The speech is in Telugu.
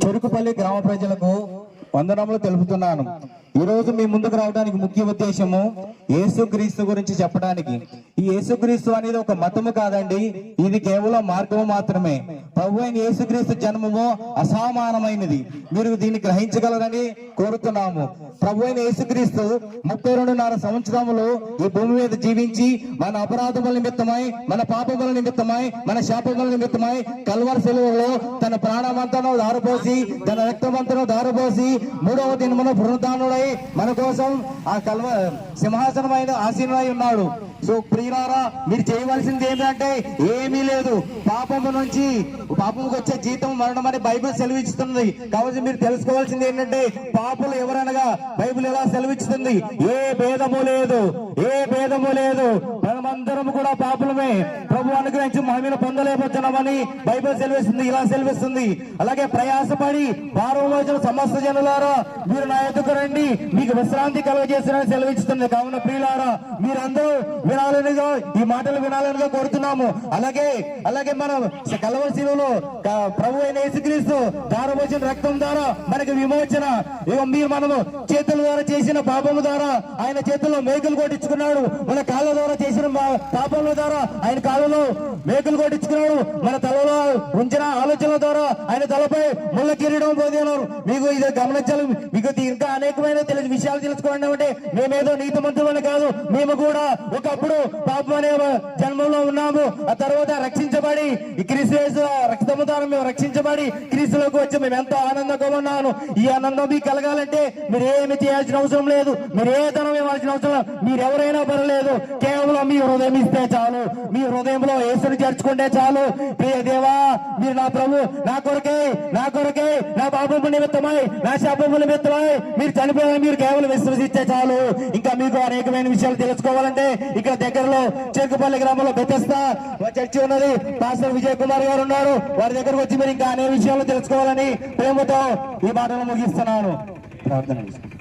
చెరుకుపల్లి గ్రామ ప్రజలకు వందనములు తెలుపుతున్నాను. ఈ రోజు మీ ముందుకు రావడానికి ముఖ్య ఉద్దేశము యేసుక్రీస్తు గురించి చెప్పడానికి. ఈ యేసుక్రీస్తు అనేది ఒక మతము కాదండి. ఇది కేవలం మార్గము మాత్రమే. ప్రభు అయిన యేసుక్రీస్తు జన్మము అసమానమైనది. మీరు దీన్ని గ్రహించగలరని కోరుతున్నాము. ప్రభు అయిన యేసుక్రీస్తు ముప్పై రెండున్నర సంవత్సరములు ఈ భూమి మీద జీవించి మన అపరాధముల నిమిత్తమై మన పాపముల నిమిత్తమై మన శాపముల నిమిత్తమై కల్వర సెలవులో తన ప్రాణమంతను దారపోసి తన రక్తమంతను దారపోసి మూడవ దినమున పునరుద్ధానుడై మన కోసం ఆ కల్వ సింహాసనమైన ఆసీనుడై ఉన్నాడు. సో ప్రియులారా మీరు చేయవలసింది ఏంటంటే ఏమీ లేదు. పాపము నుంచి పాపముకు వచ్చే జీతం మరణం అని బైబిల్ సెలవిస్తుంది కాబట్టి మీరు తెలుసుకోవాల్సింది ఏంటంటే పాపులు ఎవరనగా బైబిల్ ఎలా సెలవిస్తుంది ఏ భేదము లేదు. ఏ భేదము లేదు. మనమందరం కూడా పాపులమే. ప్రభు అనుగ్రహించి మహిమను పొందలేకపోతున్నామని బైబిల్ సెలవిస్తుంది ఇలా సెలవిస్తుంది. అలాగే ప్రయాసపడి భారం సమస్త జనులారా మీరు నా ఎదుకు రండి మీకు విశ్రాంతి కలుగజేస్తారని సెలవిస్తుంది. కావున ప్రియులారా మీరందరూ వినాలనిగా ఈ మాటలు వినాలనిగా కోరుతున్నాము. అలాగే అలాగే మనం కలవశిలో ప్రభు అయిన యేసుక్రీస్తు దారవచ్చిన రక్తం ద్వారా మనకి విమోచన. మీరు మనము చేతుల ద్వారా చేసిన పాపము ద్వారా ఆయన చేతుల్లో మేకులు కొట్టించుకున్నాడు. మన కాళ్ళ ద్వారా చేసిన మా- పాపముల ద్వారా ఆయన కాలంలో మేకులు కొట్టించుకున్నాడు. మన తలలో ఉంచిన ఆలోచనల ద్వారా ఆయన తలపై ముళ్ళ కిరీటం పొందినారు. మీకు ఇది గమనించాలి. మీకు ఇంకా అనేకమైన తెలిసి విషయాలు తెలుసుకోండి అంటే మేమేదో నీతిమంతులని కాదు. మేము కూడా ఒకప్పుడు పాపం అనే జన్మంలో ఉన్నాము. ఆ తర్వాత రక్షించబడి క్రీస్తు రక్తము ద్వారా మేము రక్షించబడి క్రీస్తులోకి వచ్చి మేము ఎంతో ఆనందంగా ఉన్నాను. ఈ ఆనందం మీకు కలగాలంటే మీరు ఏమి చేయాల్సిన అవసరం లేదు. మీరు ఏ ధనం ఇవ్వాల్సిన అవసరం మీరెవరైనా మీరు ఎవరైనా పర్లేదు కేవలం మీరు హృదయం ఇస్తే చాలు. మీ హృదయంలో ఏసుని చేర్చుకుంటే చాలు. ప్రియ దేవా మీరు నా ప్రభు నా కొరకే నా కొరకే నా పాపము నిమిత్తమై నా శాపము నిమిత్తమై మీరు చనిపోయిన మీరు కేవలం విశ్వసిస్తే చాలు. ఇంకా మీకు అనేకమైన విషయాలు తెలుసుకోవాలంటే ఇక్కడ దగ్గరలో చెరుకుపల్లి గ్రామంలో బెతస్తా చర్చి ఉన్నది. పాస్టర్ విజయ్ కుమార్ గారు ఉన్నారు. వారి దగ్గరకు వచ్చి మీరు ఇంకా అనేక విషయాలు తెలుసుకోవాలని ప్రేమతో ఈ మాటలు ముగిస్తున్నాను. ప్రార్థన చేసుకుంటాను.